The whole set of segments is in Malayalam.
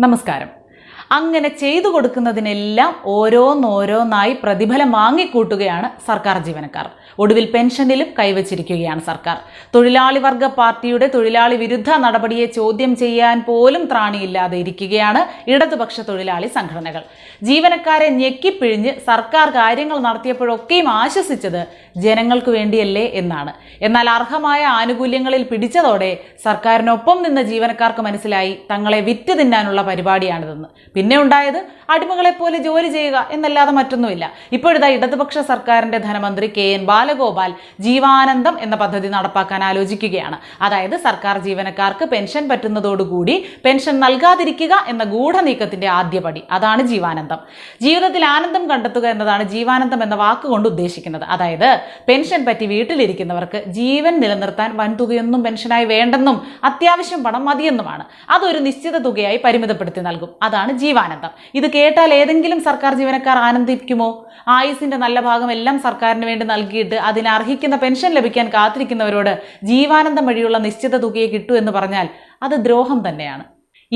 നമസ്കാരം അങ്ങനെ ചെയ്തു കൊടുക്കുന്നതിനെല്ലാം ഓരോന്നോരോന്നായി പ്രതിഫലം വാങ്ങിക്കൂട്ടുകയാണ് സർക്കാർ ജീവനക്കാർ. ഒടുവിൽ പെൻഷനിലും കൈവച്ചിരിക്കുകയാണ് സർക്കാർ. തൊഴിലാളി വർഗ പാർട്ടിയുടെ തൊഴിലാളി വിരുദ്ധ നടപടിയെ ചോദ്യം ചെയ്യാൻ പോലും ത്രാണിയില്ലാതെ ഇരിക്കുകയാണ് ഇടതുപക്ഷ തൊഴിലാളി സംഘടനകൾ. ജീവനക്കാരെ ഞെക്കിപ്പിഴിഞ്ഞ് സർക്കാർ കാര്യങ്ങൾ നടത്തിയപ്പോഴൊക്കെയും ആശ്വസിച്ചത് ജനങ്ങൾക്ക് വേണ്ടിയല്ലേ എന്നാണ്. എന്നാൽ അർഹമായ ആനുകൂല്യങ്ങളിൽ പിടിച്ചതോടെ സർക്കാരിനൊപ്പം നിന്ന ജീവനക്കാർക്ക് മനസ്സിലായി തങ്ങളെ വിറ്റ് തിന്നാനുള്ള പരിപാടിയാണിതെന്ന്. പിന്നെ ഉണ്ടായത് അടിമകളെ പോലെ ജോലി ചെയ്യുക എന്നല്ലാതെ മറ്റൊന്നുമില്ല. ഇപ്പോഴത്തെ ഇടതുപക്ഷ സർക്കാരിന്റെ ധനമന്ത്രി കെ എൻ ബാലഗോപാൽ ജീവാനന്ദം എന്ന പദ്ധതി നടപ്പാക്കാൻ ആലോചിക്കുകയാണ്. അതായത് സർക്കാർ ജീവനക്കാർക്ക് പെൻഷൻ പറ്റുന്നതോടുകൂടി പെൻഷൻ നൽകാതിരിക്കുക എന്ന ഗൂഢനീക്കത്തിന്റെ ആദ്യപടി. അതാണ് ജീവാനന്ദം. ജീവിതത്തിൽ ആനന്ദം കണ്ടെത്തുക എന്നതാണ് ജീവാനന്ദം എന്ന വാക്കുകൊണ്ട് ഉദ്ദേശിക്കുന്നത്. അതായത് പെൻഷൻ പറ്റി വീട്ടിലിരിക്കുന്നവർക്ക് ജീവൻ നിലനിർത്താൻ വൻതുകയൊന്നും പെൻഷനായി വേണ്ടെന്നും അത്യാവശ്യം പണം മതിയെന്നുമാണ്. അതൊരു നിശ്ചിത തുകയായി പരിമിതപ്പെടുത്തി നൽകും. അതാണ് ജീവാനന്ദം ഇത് കേട്ടാൽ ഏതെങ്കിലും സർക്കാർ ജീവനക്കാർ ആനന്ദിക്കുമോ? ആയുസിന്റെ നല്ല ഭാഗം എല്ലാം സർക്കാരിന് വേണ്ടി നൽകിയിട്ട് അതിന് അർഹിക്കുന്ന പെൻഷൻ ലഭിക്കാൻ കാത്തിരിക്കുന്നവരോട് ജീവാനന്ദം വഴിയുള്ള നിശ്ചിത തുകയെ കിട്ടൂ എന്ന് പറഞ്ഞാൽ അത് ദ്രോഹം തന്നെയാണ്.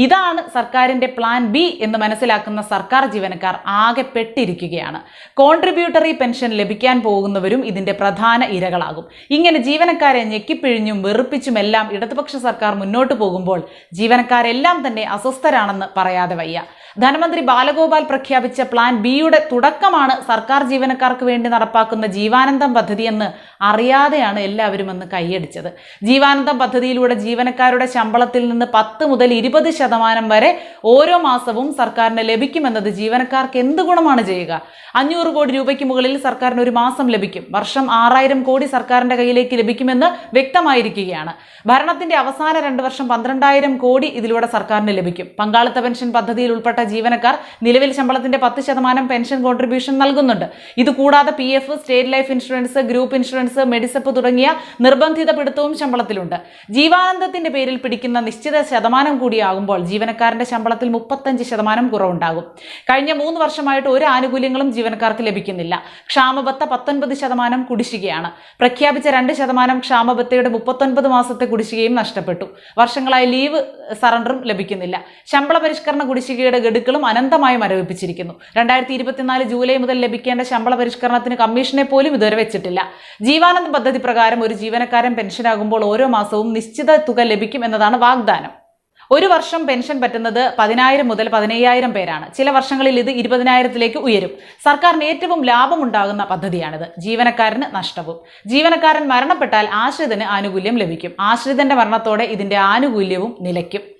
ഇതാണ് സർക്കാരിന്റെ പ്ലാൻ ബി എന്ന് മനസ്സിലാക്കുന്ന സർക്കാർ ജീവനക്കാർ ആകെ പെട്ടിരിക്കുകയാണ്. കോൺട്രിബ്യൂട്ടറി പെൻഷൻ ലഭിക്കാൻ പോകുന്നവരും ഇതിന്റെ പ്രധാന ഇരകളാകും. ഇങ്ങനെ ജീവനക്കാരെ ഞെക്കിപ്പിഴിഞ്ഞും വെറുപ്പിച്ചുമെല്ലാം ഇടതുപക്ഷ സർക്കാർ മുന്നോട്ട് പോകുമ്പോൾ ജീവനക്കാരെല്ലാം തന്നെ അസ്വസ്ഥരാണെന്ന് പറയാതെ വയ്യ. ധനമന്ത്രി ബാലഗോപാൽ പ്രഖ്യാപിച്ച പ്ലാൻ ബിയുടെ തുടക്കമാണ് സർക്കാർ ജീവനക്കാർക്ക് വേണ്ടി നടപ്പാക്കുന്ന ജീവാനന്ദം പദ്ധതിയെന്ന് അറിയാതെയാണ് എല്ലാവരും അന്ന് കൈയടിച്ചത്. ജീവാനന്ദം പദ്ധതിയിലൂടെ ജീവനക്കാരുടെ ശമ്പളത്തിൽ നിന്ന് പത്ത് മുതൽ ഇരുപത് ശതമാനം വരെ ഓരോ മാസവും സർക്കാരിന് ലഭിക്കുമെന്നത് ജീവനക്കാർക്ക് എന്ത് ഗുണമാണ് ചെയ്യുക? അഞ്ഞൂറ് കോടി രൂപയ്ക്ക് മുകളിൽ സർക്കാരിന് ഒരു മാസം ലഭിക്കും. വർഷം ആറായിരം കോടി സർക്കാരിന്റെ കയ്യിലേക്ക് ലഭിക്കുമെന്ന് വ്യക്തമായിരിക്കുകയാണ്. ഭരണത്തിന്റെ അവസാന രണ്ട് വർഷം പന്ത്രണ്ടായിരം കോടി ഇതിലൂടെ സർക്കാരിന് ലഭിക്കും. പങ്കാളിത്ത പെൻഷൻ പദ്ധതിയിൽ ഉൾപ്പെട്ട ജീവനക്കാർ നിലവിൽ ശമ്പളത്തിന്റെ പത്ത് ശതമാനം പെൻഷൻ കോൺട്രിബ്യൂഷൻ നൽകുന്നുണ്ട്. ഇത് കൂടാതെ P F state life insurance group insurance Medisep തുടങ്ങിയ നിർബന്ധിത പിടുത്തവും ശമ്പളത്തിലുണ്ട്. ജീവാനന്ദത്തിന്റെ പേരിൽ പിടിക്കുന്ന നിശ്ചിത ശതമാനം കൂടിയാകുമ്പോൾ ജീവനക്കാരന്റെ ശമ്പളത്തിൽ മുപ്പത്തഞ്ച് ശതമാനം കുറവുണ്ടാകും. കഴിഞ്ഞ മൂന്ന് വർഷമായിട്ട് ഒരു ആനുകൂല്യങ്ങളും ജീവനക്കാർക്ക് ലഭിക്കുന്നില്ല. ക്ഷാമബത്ത പത്തൊൻപത് ശതമാനം കുടിശ്ശികയാണ്. പ്രഖ്യാപിച്ച രണ്ട് ശതമാനം ക്ഷാമബത്തയുടെ മുപ്പത്തൊൻപത് മാസത്തെ കുടിശ്ശികയും നഷ്ടപ്പെട്ടു. വർഷങ്ങളായി ലീവ് സറണ്ടറും ലഭിക്കുന്നില്ല. ശമ്പള പരിഷ്കരണ കുടിശ്ശികയുടെ ഗഡുക്കളും അനന്തമായി മരവിപ്പിച്ചിരിക്കുന്നു. രണ്ടായിരത്തി ഇരുപത്തിനാല് ജൂലൈ മുതൽ ലഭിക്കേണ്ട ശമ്പള പരിഷ്കരണത്തിന് കമ്മീഷനെ പോലും ഇതുവരെ വെച്ചിട്ടില്ല. ജീവാനന്ദ പദ്ധതി പ്രകാരം ഒരു ജീവനക്കാരൻ പെൻഷനാകുമ്പോൾ ഓരോ മാസവും നിശ്ചിത തുക ലഭിക്കും എന്നതാണ് വാഗ്ദാനം. ഒരു വർഷം പെൻഷൻ പറ്റുന്നത് പതിനായിരം മുതൽ പതിനയ്യായിരം പേരാണ്. ചില വർഷങ്ങളിൽ ഇത് ഇരുപതിനായിരത്തിലേക്ക് ഉയരും. സർക്കാരിന് ഏറ്റവും ലാഭമുണ്ടാകുന്ന പദ്ധതിയാണിത്. ജീവനക്കാരന് നഷ്ടവും. ജീവനക്കാരൻ മരണപ്പെട്ടാൽ ആശ്രിതന് ആനുകൂല്യം ലഭിക്കും. ആശ്രിതന്റെ മരണത്തോടെ ഇതിന്റെ ആനുകൂല്യവും നിലയ്ക്കും.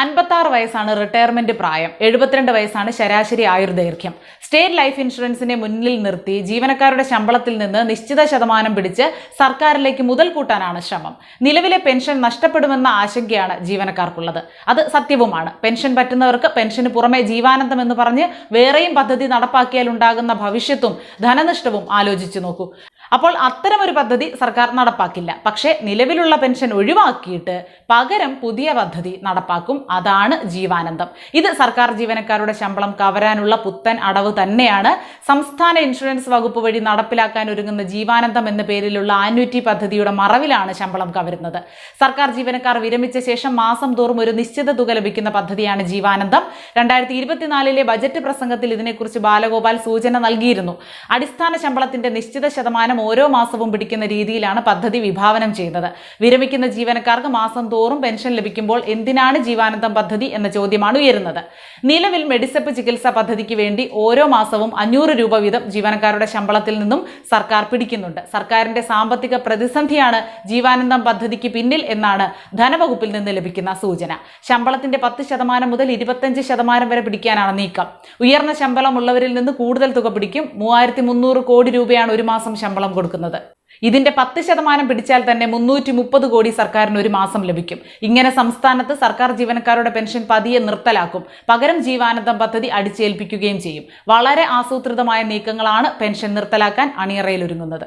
അൻപത്താറ് വയസ്സാണ് റിട്ടയർമെന്റ് പ്രായം. എഴുപത്തിരണ്ട് വയസ്സാണ് ശരാശരി ആയുർദൈർഘ്യം. സ്റ്റേറ്റ് ലൈഫ് ഇൻഷുറൻസിനെ മുന്നിൽ നിർത്തി ജീവനക്കാരുടെ ശമ്പളത്തിൽ നിന്ന് നിശ്ചിത ശതമാനം പിടിച്ച് സർക്കാരിലേക്ക് മുതൽ കൂട്ടാനാണ് ശ്രമം. നിലവിലെ പെൻഷൻ നഷ്ടപ്പെടുമെന്ന ആശങ്കയാണ് ജീവനക്കാർക്കുള്ളത്. അത് സത്യവുമാണ്. പെൻഷൻ പറ്റുന്നവർക്ക് പെൻഷന് പുറമെ ജീവാനന്ദം എന്ന് പറഞ്ഞ് വേറെയും പദ്ധതി നടപ്പാക്കിയാൽ ഉണ്ടാകുന്ന ഭവിഷ്യത്തും ധനനഷ്ടവും ആലോചിച്ചു നോക്കൂ. അപ്പോൾ അത്തരമൊരു പദ്ധതി സർക്കാർ നടപ്പാക്കില്ല. പക്ഷേ നിലവിലുള്ള പെൻഷൻ ഒഴിവാക്കിയിട്ട് പകരം പുതിയ പദ്ധതി നടപ്പാക്കും. അതാണ് ജീവാനന്ദം. ഇത് സർക്കാർ ജീവനക്കാരുടെ ശമ്പളം കവരാനുള്ള പുത്തൻ അടവ് തന്നെയാണ്. സംസ്ഥാന ഇൻഷുറൻസ് വകുപ്പ് വഴി നടപ്പിലാക്കാൻ ഒരുങ്ങുന്ന ജീവാനന്ദം എന്ന പേരിലുള്ള ആന്വിറ്റി പദ്ധതിയുടെ മറവിലാണ് ശമ്പളം കവരുന്നത്. സർക്കാർ ജീവനക്കാർ വിരമിച്ച ശേഷം മാസം തോറും ഒരു നിശ്ചിത തുക ലഭിക്കുന്ന പദ്ധതിയാണ് ജീവാനന്ദം. രണ്ടായിരത്തി ഇരുപത്തിനാലിലെ ബജറ്റ് പ്രസംഗത്തിൽ ഇതിനെക്കുറിച്ച് ബാലഗോപാൽ സൂചന നൽകിയിരുന്നു. അടിസ്ഥാന ശമ്പളത്തിന്റെ നിശ്ചിത ശതമാനം ഓരോ മാസവും പിടിക്കുന്ന രീതിയിലാണ് പദ്ധതി വിഭാവനം ചെയ്യുന്നത്. വിരമിക്കുന്ന ജീവനക്കാർക്ക് മാസം തോറും പെൻഷൻ ലഭിക്കുമ്പോൾ എന്തിനാണ് ജീവാനന്ദം പദ്ധതി എന്ന ചോദ്യമാണ് ഉയരുന്നത്. നിലവിൽ മെഡിസപ്പ് ചികിത്സാ പദ്ധതിക്ക് വേണ്ടി ഓരോ മാസവും അഞ്ഞൂറ് രൂപ വീതം ജീവനക്കാരുടെ ശമ്പളത്തിൽ നിന്നും സർക്കാർ പിടിക്കുന്നുണ്ട്. സർക്കാരിന്റെ സാമ്പത്തിക പ്രതിസന്ധിയാണ് ജീവാനന്ദം പദ്ധതിക്ക് പിന്നിൽ എന്നാണ് ധനവകുപ്പിൽ നിന്ന് ലഭിക്കുന്ന സൂചന. ശമ്പളത്തിന്റെ പത്ത് ശതമാനം മുതൽ ഇരുപത്തഞ്ച് ശതമാനം വരെ പിടിക്കാനാണ് നീക്കം. ഉയർന്ന ശമ്പളമുള്ളവരിൽ നിന്ന് കൂടുതൽ തുക പിടിക്കും. മൂവായിരത്തി കോടി രൂപയാണ് ഒരു മാസം ശമ്പളം കൊടുക്കുന്നത്. ഇതിന്റെ പത്ത് ശതമാനം പിടിച്ചാൽ തന്നെ മുന്നൂറ്റി മുപ്പത് കോടി സർക്കാരിന് ഒരു മാസം ലഭിക്കും. ഇങ്ങനെ സംസ്ഥാനത്ത് സർക്കാർ ജീവനക്കാരുടെ പെൻഷൻ പതിയെ നിർത്തലാക്കും. പകരം ജീവാനന്ദം പദ്ധതി അടിച്ചേൽപ്പിക്കുകയും ചെയ്യും. വളരെ ആസൂത്രിതമായ നീക്കങ്ങളാണ് പെൻഷൻ നിർത്തലാക്കാൻ അണിയറയിലൊരുങ്ങുന്നത്